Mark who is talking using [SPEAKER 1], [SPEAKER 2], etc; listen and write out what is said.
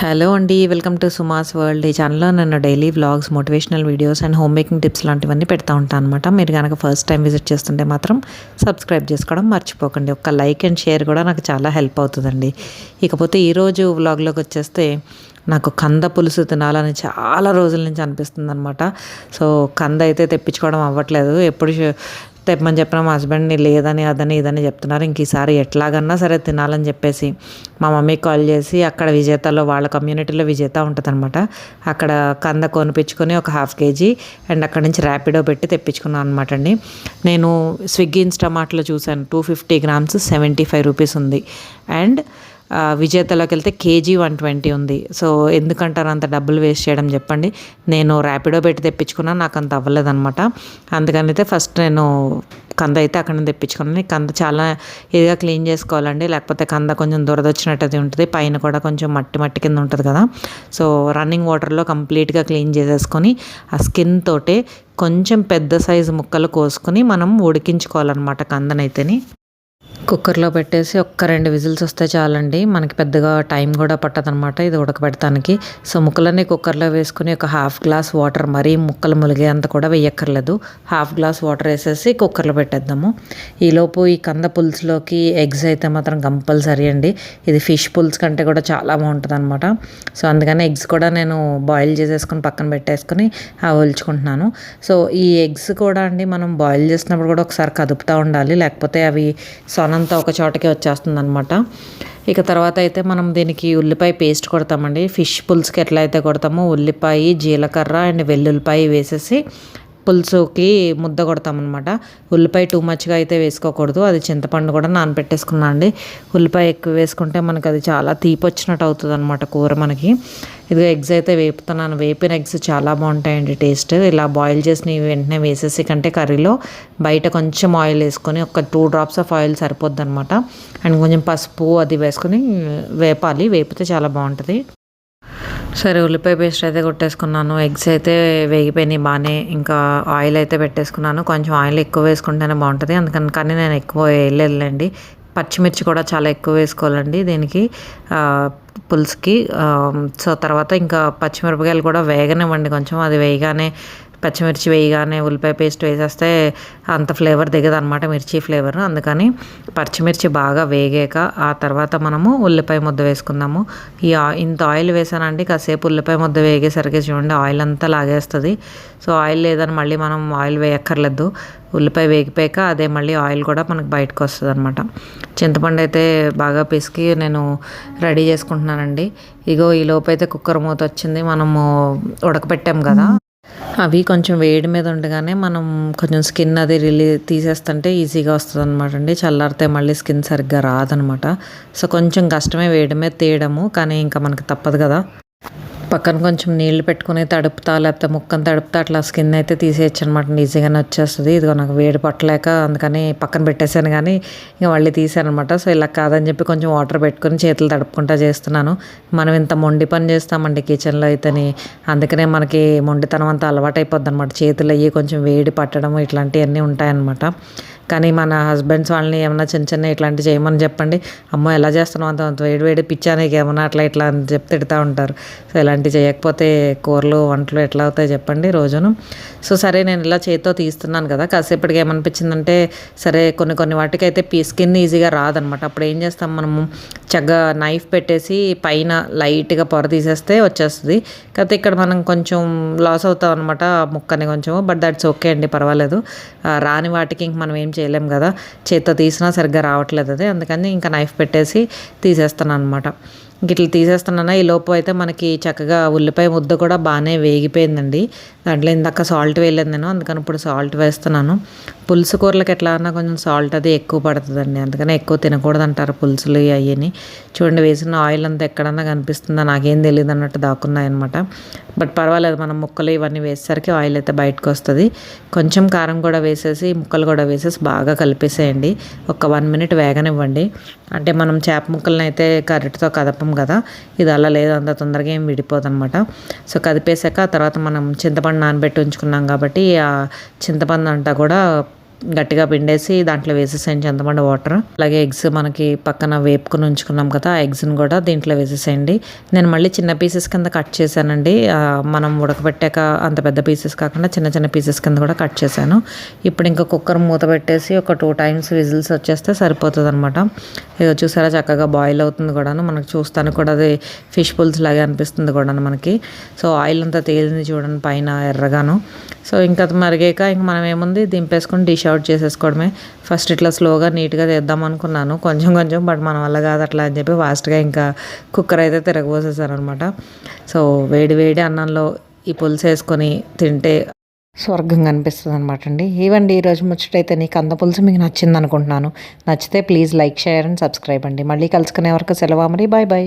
[SPEAKER 1] Hello అండి welcome to సుమాస్ world ఈ ఛానల్లో నేను daily vlogs motivational videos and home making tips లాంటివన్నీ పెడతా ఉంటాను అనమాట మీరు కనుక ఫస్ట్ టైం విజిట్ చేస్తుంటే మాత్రం సబ్స్క్రైబ్ చేసుకోవడం మర్చిపోకండి. ఒక్క లైక్ అండ్ షేర్ కూడా నాకు చాలా హెల్ప్ అవుతుందండి. ఇకపోతే ఈరోజు వ్లాగ్లోకి వచ్చేస్తే నాకు కంద పులుసు తినాలని చాలా రోజుల నుంచి అనిపిస్తుంది అనమాట సో కంద అయితే తెప్పించుకోవడం అవ్వట్లేదు. ఎప్పుడు తెప్పమని చెప్పిన మా హస్బెండ్ని లేదని అదని ఇదని చెప్తున్నారు. ఇంక ఈసారి ఎట్లాగన్నా సరే తినాలని చెప్పేసి మా మమ్మీకి కాల్ చేసి అక్కడ విజేతలో వాళ్ళ కమ్యూనిటీలో విజేత ఉంటుంది అనమాట అక్కడ కంద కొనిపించుకొని ఒక హాఫ్ కేజీ అండ్ అక్కడ నుంచి ర్యాపిడో పెట్టి తెప్పించుకున్నాను అనమాట అండి. నేను స్విగ్గీ ఇన్స్టామార్ట్లో చూశాను. Two fifty grams seventy five rupees ఉంది. అండ్ విజేతలోకి వెళ్తే కేజీ వన్ ట్వంటీ ఉంది. సో ఎందుకంటారు అంత డబ్బులు వేస్ట్ చేయడం చెప్పండి. నేను ర్యాపిడో పెట్టి తెప్పించుకున్నా నాకు అంత అవ్వలేదన్నమాట. అందుకని అయితే ఫస్ట్ నేను కంద అయితే అక్కడ నుంచి తెప్పించుకున్నాను కంద చాలా ఇదిగా క్లీన్ చేసుకోవాలండి. లేకపోతే కంద కొంచెం దురదొచ్చినట్టు ఉంటుంది. పైన కూడా కొంచెం మట్టి మట్టి కింద ఉంటుంది కదా. సో రన్నింగ్ వాటర్లో కంప్లీట్గా క్లీన్ చేసేసుకొని ఆ స్కిన్ తోటే కొంచెం పెద్ద సైజు ముక్కలు కోసుకొని మనం ఉడికించుకోవాలన్నమాట కందనైతేని. కుక్కర్లో పెట్టేసి ఒక్క రెండు విజిల్స్ వస్తే చాలండి. మనకి పెద్దగా టైం కూడా పట్టదనమాట ఇది ఉడకబెడతానికి సో ముక్కలన్నీ కుక్కర్లో వేసుకుని ఒక హాఫ్ గ్లాస్ వాటర్ మరీ ముక్కలు ములిగేంత కూడా వేయక్కర్లేదు. హాఫ్ గ్లాస్ వాటర్ వేసేసి కుక్కర్లో పెట్టేద్దాము. ఈలోపు ఈ కంద పులుసులోకి ఎగ్స్ అయితే మాత్రం కంపల్సరీ అండి. ఇది ఫిష్ పులుసు కంటే కూడా చాలా బాగుంటుంది అనమాట సో అందుకని ఎగ్స్ కూడా నేను బాయిల్ చేసేసుకుని పక్కన పెట్టేసుకుని ఒలుచుకుంటున్నాను. సో ఈ ఎగ్స్ కూడా అండి మనం బాయిల్ చేసినప్పుడు కూడా ఒకసారి కదుపుతూ ఉండాలి. లేకపోతే అవి అంతా ఒక చోటకే వచ్చేస్తుంది అనమాట ఇక తర్వాత అయితే మనం దీనికి ఉల్లిపాయ పేస్ట్ కొడతామండి. ఫిష్ పులుసుకి ఎట్లా అయితే కొడతామో ఉల్లిపాయ జీలకర్ర అండ్ వెల్లుల్లిపాయ వేసేసి పులుసుకి ముద్ద కొడతామన్నమాట. ఉల్లిపాయ టూ మచ్గా అయితే వేసుకోకూడదు. అది చింతపండు కూడా నానపెట్టేసుకున్నా అండి. ఉల్లిపాయ ఎక్కువ వేసుకుంటే మనకు అది చాలా తీపి వచ్చినట్టు అవుతుంది అనమాట కూర మనకి. ఇదిగో ఎగ్స్ అయితే వేపుతున్నాను. వేపిన ఎగ్స్ చాలా బాగుంటాయండి టేస్ట్. ఇలా బాయిల్ చేసిన వెంటనే వేసేసి కంటే కర్రీలో బయట కొంచెం ఆయిల్ వేసుకొని ఒక టూ డ్రాప్స్ ఆఫ్ ఆయిల్ సరిపోద్ది అనమాట అండ్ కొంచెం పసుపు అది వేసుకొని వేపాలి. వేపితే చాలా బాగుంటుంది. సరే ఉల్లిపాయ పేస్ట్ అయితే కొట్టేసుకున్నాను. ఎగ్స్ అయితే వేగిపోయినాయి బాగానే. ఇంకా ఆయిల్ అయితే పెట్టేసుకున్నాను. కొంచెం ఆయిల్ ఎక్కువ వేసుకుంటేనే బాగుంటుంది. అందుకని కానీ నేను ఎక్కువ వేయలేదులేండి. పచ్చిమిర్చి కూడా చాలా ఎక్కువ వేసుకోవాలండి దీనికి. పులుసుకి. సో తర్వాత ఇంకా పచ్చిమిరపకాయలు కూడా వేగనివ్వండి కొంచెం. అది వేయగానే పచ్చిమిర్చి వేయగానే ఉల్లిపాయ పేస్ట్ వేసేస్తే అంత ఫ్లేవర్ దిగదు అనమాట మిర్చి ఫ్లేవర్. అందుకని పచ్చిమిర్చి బాగా వేగాక ఆ తర్వాత మనము ఉల్లిపాయ ముద్ద వేసుకుందాము. ఈ ఇంత ఆయిల్ వేసానండి కాసేపు ఉల్లిపాయ ముద్ద వేగేసరికి చూడండి ఆయిల్ అంతా లాగేస్తుంది. సో ఆయిల్ లేదని మళ్ళీ మనం ఆయిల్ వేయక్కర్లేదు. ఉల్లిపాయ వేగిపోయాక అదే మళ్ళీ ఆయిల్ కూడా మనకు బయటకు వస్తుంది అనమాట చింతపండు అయితే బాగా పిసికి నేను రెడీ చేసుకుంటున్నానండి. ఇగో ఈ లోపు అయితే కుక్కర్ మూత వచ్చింది మనము ఉడకపెట్టాం కదా. అవి కొంచెం వేడి మీద ఉండగానే మనం కొంచెం స్కిన్ అది రిలీ తీసేస్తుంటే ఈజీగా వస్తుంది అనమాట అండి. చల్లారితే మళ్ళీ స్కిన్ సరిగ్గా రాదనమాట సో కొంచెం కష్టమే వేడి మీద తీయడము కానీ ఇంకా మనకి తప్పదు కదా. పక్కన కొంచెం నీళ్ళు పెట్టుకుని తడుపుతా లేకపోతే ముక్కను తడుపుతా అట్లా స్కిన్ అయితే తీసేయచ్చు అనమాట ఈజీగానే వచ్చేస్తుంది. ఇదిగో నాకు వేడి పట్టలేక అందుకని పక్కన పెట్టేశాను కానీ ఇంకా మళ్ళీ తీసాను అనమాట సో ఇలా కాదని చెప్పి కొంచెం వాటర్ పెట్టుకుని చేతులు తడుపుకుంటా చేస్తున్నాను. మనం ఇంత మొండి పని చేస్తామండి కిచెన్లో అయితేని. అందుకనే మనకి మొండితనం అంతా అలవాటు అయిపోద్ది అనమాట చేతులు అయ్యి కొంచెం వేడి పట్టడం ఇట్లాంటివన్నీ ఉంటాయన్నమాట. కానీ మన హస్బెండ్స్ వాళ్ళని ఏమైనా చిన్న చిన్న ఇట్లాంటివి చేయమని చెప్పండి. అమ్మో ఎలా చేస్తున్నావు అంత అంత వేడి వేడి పిచ్చానికి ఏమన్నా అట్లా ఇట్లా అని చెప్పి తిడతా ఉంటారు. సో ఇలాంటివి చేయకపోతే కూరలు వంటలు ఎట్లా అవుతాయి చెప్పండి రోజును. సో సరే నేను ఇలా చేతితో తీస్తున్నాను కదా. కాసేపటికి ఏమనిపించిందంటే సరే కొన్ని కొన్ని వాటికైతే పీ స్కిన్ ఈజీగా రాదనమాట. అప్పుడు ఏం చేస్తాం మనము? చక్కగా నైఫ్ పెట్టేసి పైన లైట్గా పొర తీసేస్తే వచ్చేస్తుంది. కాకపోతే ఇక్కడ మనం కొంచెం లాస్ అవుతాం అనమాట ముక్కని కొంచెం బట్ దట్స్ ఓకే అండి పర్వాలేదు. రాని వాటికి ఇంక మనం ఏం చేయలేం కదా. చేత్తో తీసినా సరిగ్గా రావట్లేదు అది. అందుకని ఇంకా నైఫ్ పెట్టేసి తీసేస్తాను అనమాట గిట్ల తీసేస్తున్నాను? ఈ లోపు అయితే మనకి చక్కగా ఉల్లిపాయ ముద్ద కూడా బాగానే వేగిపోయిందండి. దాంట్లో ఇందాక సాల్ట్ వేయలేదు నేను అందుకని ఇప్పుడు సాల్ట్ వేస్తున్నాను. పులుసు కూరలకు ఎట్లా అన్నా కొంచెం సాల్ట్ అది ఎక్కువ పడుతుందండి. అందుకని ఎక్కువ తినకూడదు అంటారు పులుసులు అవన్నీ చూడండి వేసిన ఆయిల్ అంతా ఎక్కడన్నా కనిపిస్తుందా? నాకేం తెలియదు అన్నట్టు దాక్కున్నాయన్నమాట. బట్ పర్వాలేదు మనం ముక్కలు ఇవన్నీ వేసేసరికి ఆయిల్ అయితే బయటకు వస్తుంది. కొంచెం కారం కూడా వేసేసి ముక్కలు కూడా వేసేసి బాగా కలిపేసేయండి. ఒక వన్ మినిట్ వేగనివ్వండి. అంటే మనం చేప ముక్కలను అయితే కరెక్ట్తో కదపం కదా. ఇది అలా లేదు అంత తొందరగా ఏం విడిపోదు అనమాట సో కదిపేసాక తర్వాత మనం చింతపండు నానబెట్టి ఉంచుకున్నాం కాబట్టి ఆ చింతపండు అంతా కూడా గట్టిగా పిండేసి దాంట్లో వేసేసేయండి చింతపండు వాటర్ అలాగే ఎగ్స్ మనకి పక్కన వేపుకుని ఉంచుకున్నాం కదా ఆ ఎగ్స్ని కూడా దీంట్లో వేసేసేయండి. నేను మళ్ళీ చిన్న పీసెస్ కింద కట్ చేశానండి. మనం ఉడకబెట్టాక అంత పెద్ద పీసెస్ కాకుండా చిన్న చిన్న పీసెస్ కింద కూడా కట్ చేశాను. ఇప్పుడు ఇంకా కుక్కర్ మూత పెట్టేసి ఒక టూ టైమ్స్ విజిల్స్ వచ్చేస్తే సరిపోతుంది అనమాట చూసారా చక్కగా బాయిల్ అవుతుంది కూడాను. మనకు చూస్తాను కూడా అది ఫిష్ పుల్స్ లాగే అనిపిస్తుంది కూడాను మనకి. సో ఆయిల్ అంతా తేలింది చూడండి పైన ఎర్రగాను. సో ఇంకా అది మరిగాక ఇంక మనం ఏముంది దింపేసుకొని డిష్ అవుట్ చేసేసుకోవడమే. ఫస్ట్ ఇట్లా స్లోగా నీట్గా తెద్దాం అనుకున్నాను. కొంచెం కొంచెం బట్ మన వల్ల కాదు అట్లా అని చెప్పి ఫాస్ట్గా ఇంకా కుక్కర్ అయితే తిరగబోసేసాను అనమాట సో వేడి వేడి అన్నంలో ఈ పులుసు వేసుకొని తింటే స్వర్గం కనిపిస్తుంది అనమాట అండి ఇవ్వండి ఈరోజు ముచ్చటైతే నీకు కంద పులుసు మీకు నచ్చింది అనుకుంటున్నాను నచ్చితే please like share and subscribe అండి. మళ్ళీ కలుసుకునే వరకు సెలవు మరి బాయ్ బాయ్